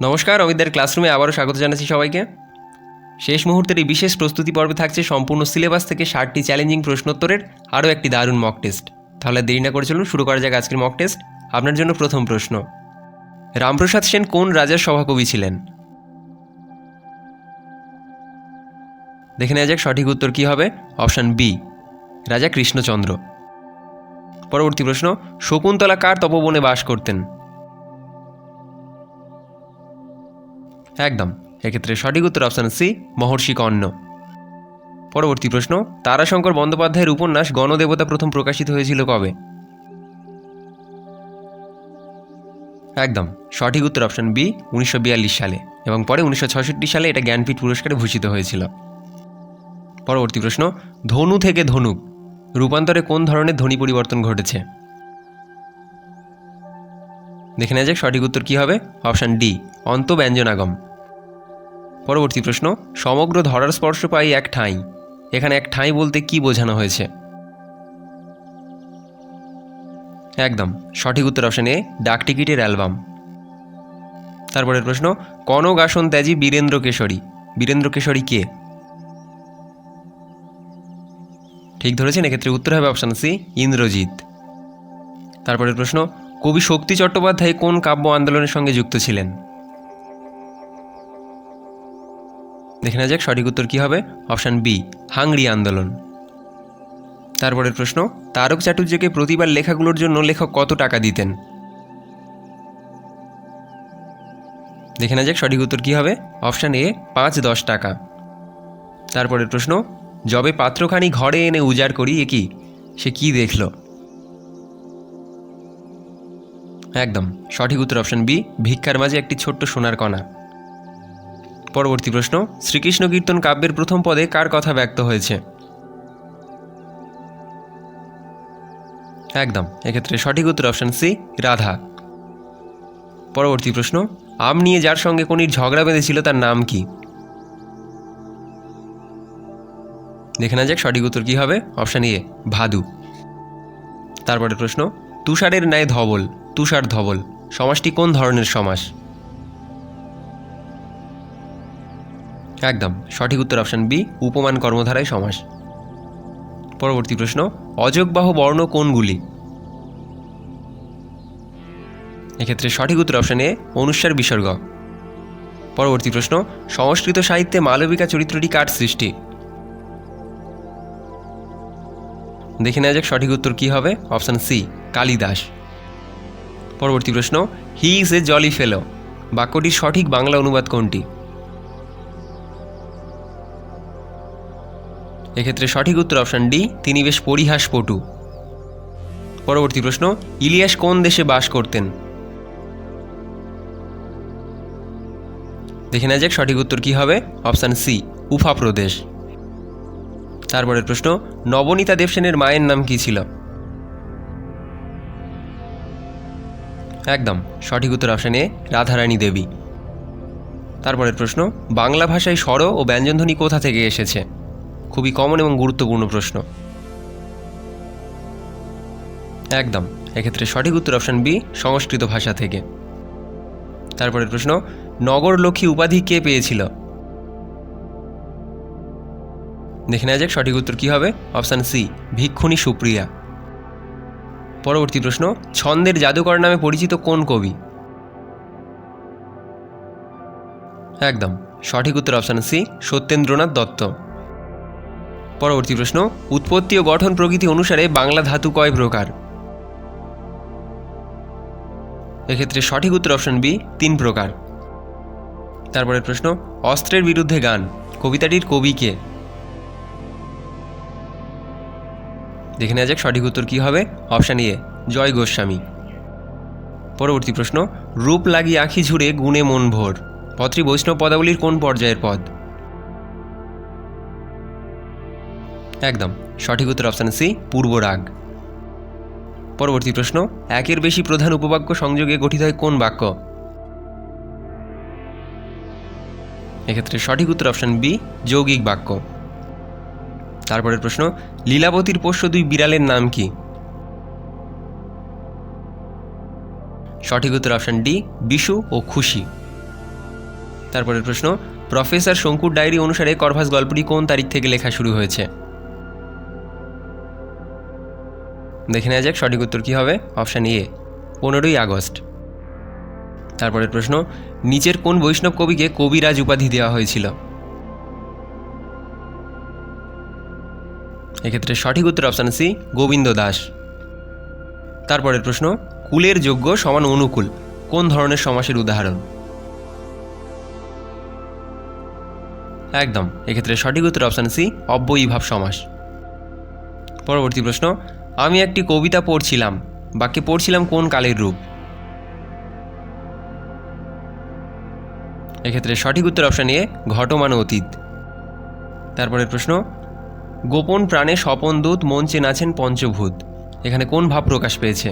নমস্কার অমিতদের ক্লাসরুমে আবারও স্বাগত জানাচ্ছি সবাইকে। শেষ মুহূর্তের এই বিশেষ প্রস্তুতি পর্বে থাকছে সম্পূর্ণ সিলেবাস থেকে ষাটটি চ্যালেঞ্জিং প্রশ্নোত্তরের আরও একটি দারুণ মক টেস্ট তাহলে দেরি না করে চলুন, শুরু করা যাক আজকের মক টেস্ট আপনার জন্য প্রথম প্রশ্ন। রামপ্রসাদ সেন কোন রাজার সভাকবি ছিলেন? দেখে নেওয়া যাক সঠিক উত্তর কী হবে। অপশান বি, রাজা কৃষ্ণচন্দ্র। পরবর্তী প্রশ্ন, শকুন্তলা কার তপবনে বাস করতেন? একদম। এক্ষেত্রে সঠিক উত্তর অপশান সি মহর্ষি কর্ণ। পরবর্তী প্রশ্ন, তারাশঙ্কর বন্দ্যোপাধ্যায়ের উপন্যাস গণদেবতা প্রথম প্রকাশিত হয়েছিল কবে? একদম। সঠিক উত্তর অপশান বি উনিশশো বিয়াল্লিশ সালে এবং পরে উনিশশো সালে এটা জ্ঞানপীঠ পুরস্কারে ভূষিত হয়েছিল। পরবর্তী প্রশ্ন, ধনু থেকে ধনুক, রূপান্তরে কোন ধরনের ধ্বনি পরিবর্তন ঘটেছে? দেখে নেওয়া যাক সঠিক উত্তর কী হবে। অপশান ডি অন্ত ব্যঞ্জনাগম পরবর্তী প্রশ্ন, সমগ্র ধরার স্পর্শ পাই এক ঠাঁই। এখানে এক ঠাঁই বলতে কি বোঝানো হয়েছে? একদম, সঠিক উত্তর অপশান এ ডাক টিকিটের অ্যালবাম। তারপরের প্রশ্ন কনক আসন ত্যাজি বীরেন্দ্র কেশরী। বীরেন্দ্র কেশরী কে? ঠিক ধরেছেন, এক্ষেত্রে উত্তর হবে অপশান সি ইন্দ্রজিৎ। তারপরের প্রশ্ন, কবি শক্তি চট্টোপাধ্যায় কোন কাব্য আন্দোলনের সঙ্গে যুক্ত ছিলেন? দেখে নেওয়া যাক সঠিক উত্তর কী হবে। অপশান বি, হাংরি আন্দোলন। তারপরের প্রশ্ন, তারক চাটুর্যকে প্রতিবার লেখাগুলোর জন্য লেখক কত টাকা দিতেন? দেখে নেওয়া যাক সঠিক উত্তর কী হবে। অপশান এ, পাঁচ দশ টাকা। তারপরের প্রশ্ন, যবে পাত্রখানি ঘরে এনে উজাড় করি, এ কি? সে কি দেখল? একদম, সঠিক উত্তর অপশন বি, ভিক্ষার মাঝে একটি ছোট্ট সোনার কণা। পরবর্তী প্রশ্ন, শ্রীকৃষ্ণ কীর্তন কাব্যের প্রথম পদে কার কথা ব্যক্ত হয়েছে? একদম, এক্ষেত্রে সঠিক উত্তর অপশন সি রাধা। পরবর্তী প্রশ্ন, আম নিয়ে যার সঙ্গে কনির ঝগড়া বেঁধেছিল তার নাম কি? দেখে না যাক সঠিক উত্তর কী হবে অপশান এ ভাদু। তারপরে প্রশ্ন, তুষারের ন্যায় ধবল, তুষার ধবল, সমাজটি কোন ধরনের সমাস একদম। সঠিক উত্তর অপশান বি উপমান কর্মধারায় সমাস। পরবর্তী প্রশ্ন, অযোগবাহ বর্ণ কোনগুলি? এক্ষেত্রে সঠিক উত্তর অপশান এ অনুস্বার বিসর্গ। পরবর্তী প্রশ্ন, সংস্কৃত সাহিত্যে মালবিকা চরিত্রটি কার সৃষ্টি? দেখে নেওয়া যাক সঠিক উত্তর কী হবে। Option C Kalidas. পরবর্তী প্রশ্ন হি ইজ এ জলি ফেলো বাক্যটির সঠিক বাংলা অনুবাদ কোনটি? এক্ষেত্রে সঠিক উত্তর অপশান ডি, তিনি বেশ পরিহাসপটু পরবর্তী প্রশ্ন, ইলিয়াস কোন দেশে বাস করতেন? দেখে নেওয়া যাক সঠিক উত্তর কী হবে। অপশান সি, উফা প্রদেশ। তারপরের প্রশ্ন, নবনীতা দেবসেনের মায়ের নাম কি ছিল? একদম, সঠিক উত্তর অপশানে রাধারানী দেবী। তারপরের প্রশ্ন, বাংলা ভাষায় স্বর ও ব্যঞ্জনধ্বনি কোথা থেকে এসেছে? খুবই কমন এবং গুরুত্বপূর্ণ প্রশ্ন। একদম, এক্ষেত্রে সঠিক উত্তর অপশান বি সংস্কৃত ভাষা থেকে। তারপরের প্রশ্ন নগর লক্ষ্মী উপাধি কে পেয়েছিল? দেখে নেওয়া যাক সঠিক উত্তর কী হবে। অপশান সি ভিক্ষুণী সুপ্রিয়া। পরবর্তী প্রশ্ন, ছন্দের জাদুকর নামে পরিচিত কোন কবি? একদম, সঠিক উত্তর অপশান সি সত্যেন্দ্রনাথ দত্ত। পরবর্তী প্রশ্ন, উৎপত্তি ও গঠন প্রকৃতি অনুসারে বাংলা ধাতু কয় প্রকার? এক্ষেত্রে সঠিক উত্তর অপশন বি, তিন প্রকার। তারপরের প্রশ্ন, অস্ত্রের বিরুদ্ধে গান, কবিতাটির কবি কে? দেখে নেওয়া যাক সঠিক উত্তর কী হবে। Option A, Joy Goswami. পরবর্তী প্রশ্ন, রূপ লাগি আঁখি ঝুড়ে গুণে মন ভোর। পত্রী বৈষ্ণব পদাবলীর কোন পর্যায়ের পদ? একদম। সঠিক উত্তর অপশান সি পূর্ব রাগ। পরবর্তী প্রশ্ন, একের বেশি প্রধান উপবাক্য সংযোগে গঠিত হয় কোন বাক্য? এক্ষেত্রে সঠিক উত্তর অপশান বি যৌগিক বাক্য। তারপরের প্রশ্ন, লীলাবতীর পোষ্য দুই বিড়ালের নাম কি? সঠিক উত্তর অপশান ডি বিশু ও খুশি। তারপরের প্রশ্ন প্রফেসর শঙ্কুর ডায়েরি অনুসারে করভাস গল্পটি কোন তারিখ থেকে লেখা শুরু হয়েছে? দেখে নেওয়া যাক সঠিক উত্তর কী হবে। অপশান এ, পনেরোই আগস্ট। তারপরের প্রশ্ন, নিচের কোন বৈষ্ণব কবিকে কবিরাজ উপাধি দেওয়া হয়েছিল? এক্ষেত্রে সঠিক উত্তর অপশান সি, গোবিন্দ দাস। তারপরের প্রশ্ন, কুলের যোগ্য সমান অনুকূল, কোন ধরনের সমাসের উদাহরণ? একদম, এক্ষেত্রে সঠিক উত্তর অপশান সি, অব্যয়ীভাব সমাস। পরবর্তী প্রশ্ন আমি একটি কবিতা পড়ছিলাম। বাক্যে পড়ছিলাম কোন কালের রূপ? এক্ষেত্রে সঠিক উত্তর অপশান এ ঘটমান অতীত। তারপরের প্রশ্ন, গোপন প্রাণে স্বপন দূত মঞ্চে নাচেন পঞ্চভূত। এখানে কোন ভাব প্রকাশ পেয়েছে?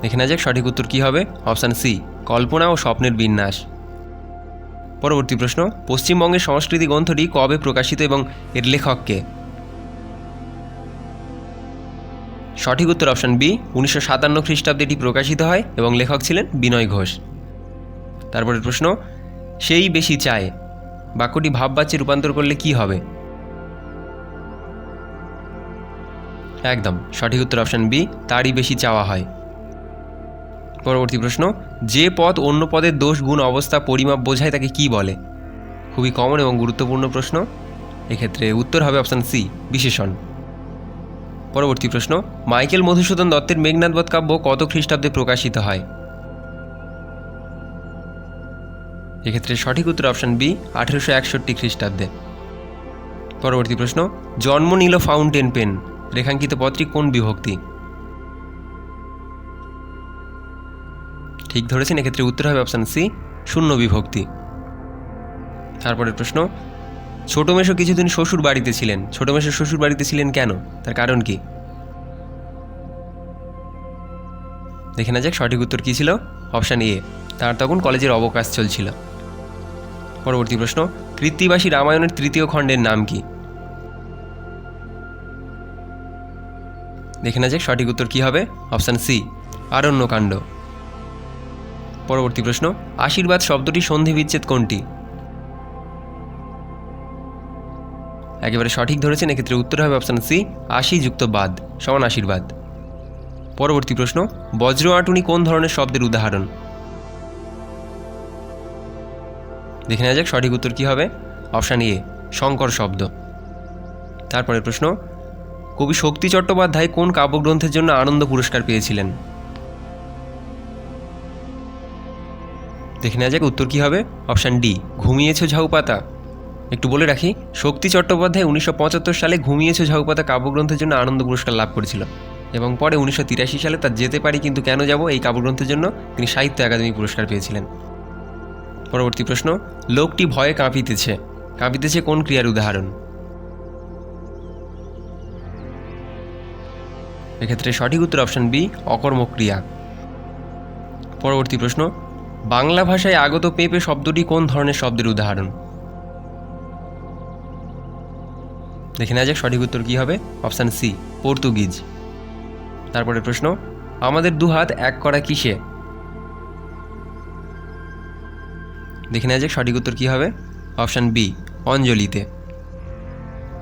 দেখে না যাক সঠিক উত্তর কী হবে। অপশান সি কল্পনা ও স্বপ্নের বিন্যাস। পরবর্তী প্রশ্ন, পশ্চিমবঙ্গের সংস্কৃতি গ্রন্থটি কবে প্রকাশিত এবং এর লেখককে সঠিক উত্তর অপশান বি, উনিশশো সাতান্ন খ্রিস্টাব্দে এটি প্রকাশিত হয় এবং লেখক ছিলেন বিনয় ঘোষ। তারপরের প্রশ্ন, সেই বেশি চায়, বাক্যটি ভাববাচ্যে রূপান্তর করলে কি হবে? একদম, সঠিক উত্তর অপশান বি, তারই বেশি চাওয়া হয়। পরবর্তী প্রশ্ন যে পদ অন্য পদের দোষ গুণ অবস্থা পরিমাপ বোঝায় তাকে কি বলে? খুবই কমন এবং গুরুত্বপূর্ণ প্রশ্ন। এক্ষেত্রে উত্তর হবে অপশান সি বিশেষণ। পরবর্তী প্রশ্ন, মাইকেল মধুসূদন দত্তের মেঘনাথবধ কাব্য কত খ্রিস্টাব্দে প্রকাশিত হয়? এক্ষেত্রে সঠিক উত্তর অপশান বি আঠেরোশো একষট্টি খ্রিস্টাব্দে। পরবর্তী প্রশ্ন জন্ম নিল ফাউন্টেন পেন রেখাঙ্কিত পত্রিক কোন বিভক্তি? ঠিক ধরেছেন, এক্ষেত্রে উত্তর হবে অপশান সি শূন্য বিভক্তি। তারপরের প্রশ্ন, ছোট মেশো কিছুদিন শ্বশুর বাড়িতে ছিলেন। ছোট মেশো শ্বশুর বাড়িতে ছিলেন কেন? তার কারণ কি? দেখে না যাক সঠিক উত্তর কী ছিল। অপশান এ তার তখন কলেজের অবকাশ চলছিল। পরবর্তী প্রশ্ন, কৃত্তিবাসী রামায়ণের তৃতীয় খণ্ডের নাম কি? দেখে না যাক সঠিক উত্তর কী হবে। Option C Aranyakanda. পরবর্তী প্রশ্ন, আশীর্বাদ শব্দটি সন্ধি বিচ্ছেদ কোনটি? একেবারে সঠিক ধরেছেন, এক্ষেত্রে উত্তর হবে অপশান সি আশি যুক্ত বাদ, সমান আশীর্বাদ। পরবর্তী প্রশ্ন, বজ্র আটুনি কোন ধরনের শব্দের উদাহরণ? দেখে নেওয়া যাক, সঠিক উত্তর কী হবে? অপশান এ শঙ্কর শব্দ। তারপরে প্রশ্ন, কবি শক্তি চট্টোপাধ্যায় কোন কাব্যগ্রন্থের জন্য আনন্দ পুরস্কার পেয়েছিলেন? দেখে নেওয়া যাক উত্তর কী হবে। অপশান ডি, ঘুমিয়েছো ঝাউপাতা। একটু বলে রাখি, শক্তি চট্টোপাধ্যায় উনিশশো পঁচাত্তর সালে ঘুমিয়েছো ঝাউপাতা কাব্যগ্রন্থের জন্য আনন্দ পুরস্কার লাভ করেছিল এবং পরে উনিশশো তিরাশি সালে তার যেতে পারি কিন্তু কেন যাব এই কাব্যগ্রন্থের জন্য তিনি সাহিত্য একাডেমি পুরস্কার পেয়েছিলেন। পরবর্তী প্রশ্ন, লোকটি ভয়ে কাঁপিতেছে। কাঁপিতেছে কোন ক্রিয়ার উদাহরণ? এক্ষেত্রে সঠিক উত্তর অপশন বি অকর্মক ক্রিয়া পরবর্তী প্রশ্ন বাংলা ভাষায় আগত পেঁপে শব্দটি কোন ধরনের শব্দের উদাহরণ? দেখে নেওয়া যাক সঠিক উত্তর কী হবে। Option C, Portuguese. তারপরে প্রশ্ন, আমাদের দুহাত এক করা কিসে? দেখে নেওয়া যাক সঠিক উত্তর কী হবে। অপশান বি, অঞ্জলিতে।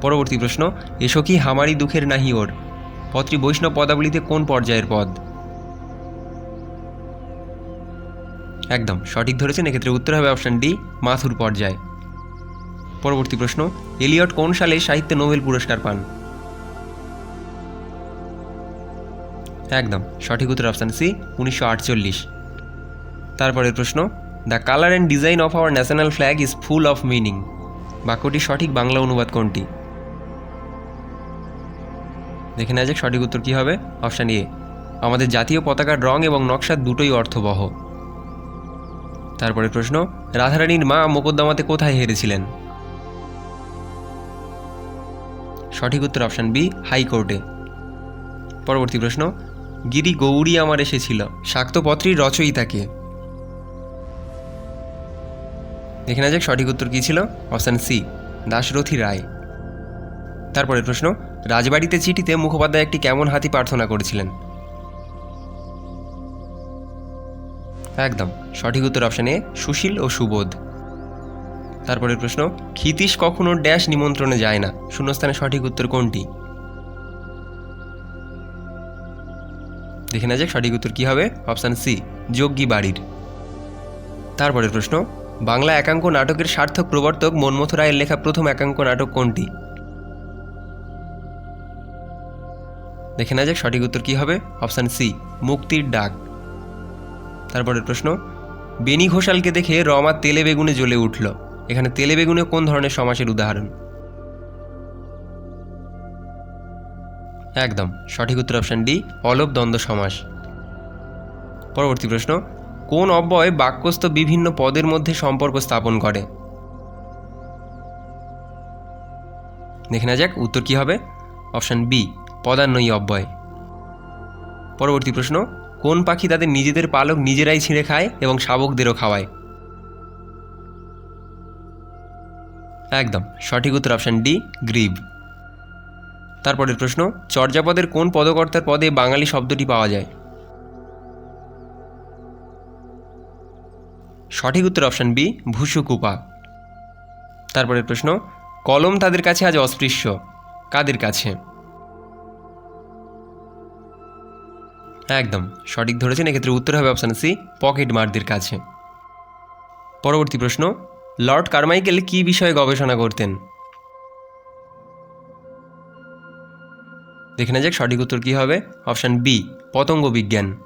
পরবর্তী প্রশ্ন, এসো কি হামারি দুঃখের নাহি ওর? পত্রী বৈষ্ণব পদাবলিতে কোন পর্যায়ের পদ? একদম, সঠিক ধরেছেন, এক্ষেত্রে উত্তর হবে অপশান ডি মাথুর পর্যায়। পরবর্তী প্রশ্ন, এলিয়ট কোন সালে সাহিত্যে নোবেল পুরস্কার পান? একদম, সঠিক উত্তর অপশান সি উনিশশো আটচল্লিশ। তারপরের প্রশ্ন the colour and design of our national flag is full of meaning বাক্যটির সঠিক বাংলা অনুবাদ কোনটি? দেখে নেওয়া যাক সঠিক উত্তর কী হবে। অপশান এ আমাদের জাতীয় পতাকার রং এবং নকশা দুটোই অর্থবহ। তারপরে প্রশ্ন, রাধারানীর মা মোকদ্দমাতে কোথায় হেরেছিলেন? সঠিক উত্তর অপশান বি, হাইকোর্টে। পরবর্তী প্রশ্ন, গিরি গৌরী আমার এসেছিল শাক্তপত্রীর রচয়িতাকে। দেখে না যাক সঠিক উত্তর কী ছিল, অপশান সি, দাশরথী রায়। তারপরে প্রশ্ন, রাজবাড়িতে চিঠিতে মুখোপাধ্যায় একটি কেমন হাতি প্রার্থনা করেছিলেন? একদম। সঠিক উত্তর অপশন সুশীল ও সুবোধ। তারপরের প্রশ্ন, ক্ষিতীশ কখনো ড্যাশ নিমন্ত্রণে যায় না। শূন্যস্থানে সঠিক উত্তর কোনটি? দেখে না যাক সঠিক উত্তর কী হবে। অপশান সি যোগ্যী বাড়ির। তারপরের প্রশ্ন, বাংলা একাঙ্ক নাটকের সার্থক প্রবর্তক মনমথ রায়ের লেখা প্রথম একাঙ্ক নাটক কোনটি? দেখে না যাক সঠিক উত্তর কী হবে। অপশান সি মুক্তির ডাক। তারপরের প্রশ্ন বেনি ঘোষালকে দেখে রমা তেলে বেগুনে জ্বলে উঠল। এখানে তেলে বেগুনে কোন ধরনের সমাসের উদাহরণ? একদম, সঠিক উত্তর অপশান ডি অলপ দ্বন্দ্ব সমাস। পরবর্তী প্রশ্ন, কোন অব্যয় বাক্যস্থ বিভিন্ন পদের মধ্যে সম্পর্ক স্থাপন করে? দেখে না যাক, উত্তর কি হবে? অপশান বি পদান্নয়ী অব্যয়। পরবর্তী প্রশ্ন কোন পাখি তাদের নিজেদের পালক নিজেরাই ছিঁড়ে খায় এবং শাবকদেরও খাওয়ায়? একদম, সঠিক উত্তর অপশান ডি গ্রিব। তারপরের প্রশ্ন, চর্যাপদের কোন পদকর্তার পদে বাঙালি শব্দটি পাওয়া যায়? সঠিক উত্তর অপশান বি ভুসুকুপা। তারপরের প্রশ্ন, কলম তাদের কাছে আজ অস্পৃশ্য। কাদের কাছে? একদম, সঠিক ধরেছেন, এক্ষেত্রে উত্তর হবে অপশান সি পকেট মারদের কাছে। পরবর্তী প্রশ্ন, লর্ড কারমাইকেল কী বিষয়ে গবেষণা করতেন? দেখে না যাক, সঠিক উত্তর কী হবে? অপশান বি পতঙ্গ বিজ্ঞান।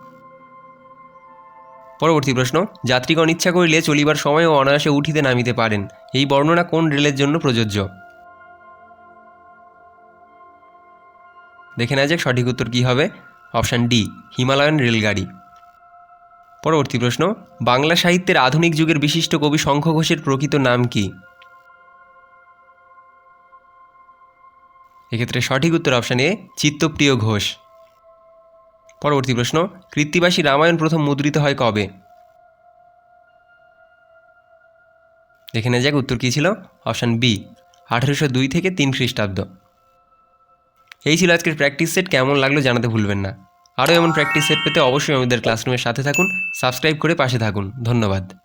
পরবর্তী প্রশ্ন, যাত্রীগণ ইচ্ছা করিলে চলিবার সময়ও অনায়াসে উঠিতে নামিতে পারেন। এই বর্ণনা কোন রেলের জন্য প্রযোজ্য? দেখে না যাক, সঠিক উত্তর কী হবে? অপশান ডি, হিমালয়ান রেলগাড়ি। পরবর্তী প্রশ্ন, বাংলা সাহিত্যের আধুনিক যুগের বিশিষ্ট কবি শঙ্খ ঘোষের প্রকৃত নাম কি? এক্ষেত্রে সঠিক উত্তর অপশান এ, চিত্তপ্রিয় ঘোষ। পরবর্তী প্রশ্ন, কৃত্তিবাসী রামায়ণ প্রথম মুদ্রিত হয় কবে? দেখে না যাক উত্তর কী ছিল। অপশান বি, আঠেরোশো দুই থেকে তিন খ্রিস্টাব্দ। এই ছিল আজকের প্র্যাকটিস সেট কেমন লাগল জানাতে ভুলবেন না। আরও এমন প্র্যাকটিস সেট পেতে অবশ্যই আমাদের ক্লাসরুমের সাথে থাকুন সাবস্ক্রাইব করে পাশে থাকুন। ধন্যবাদ।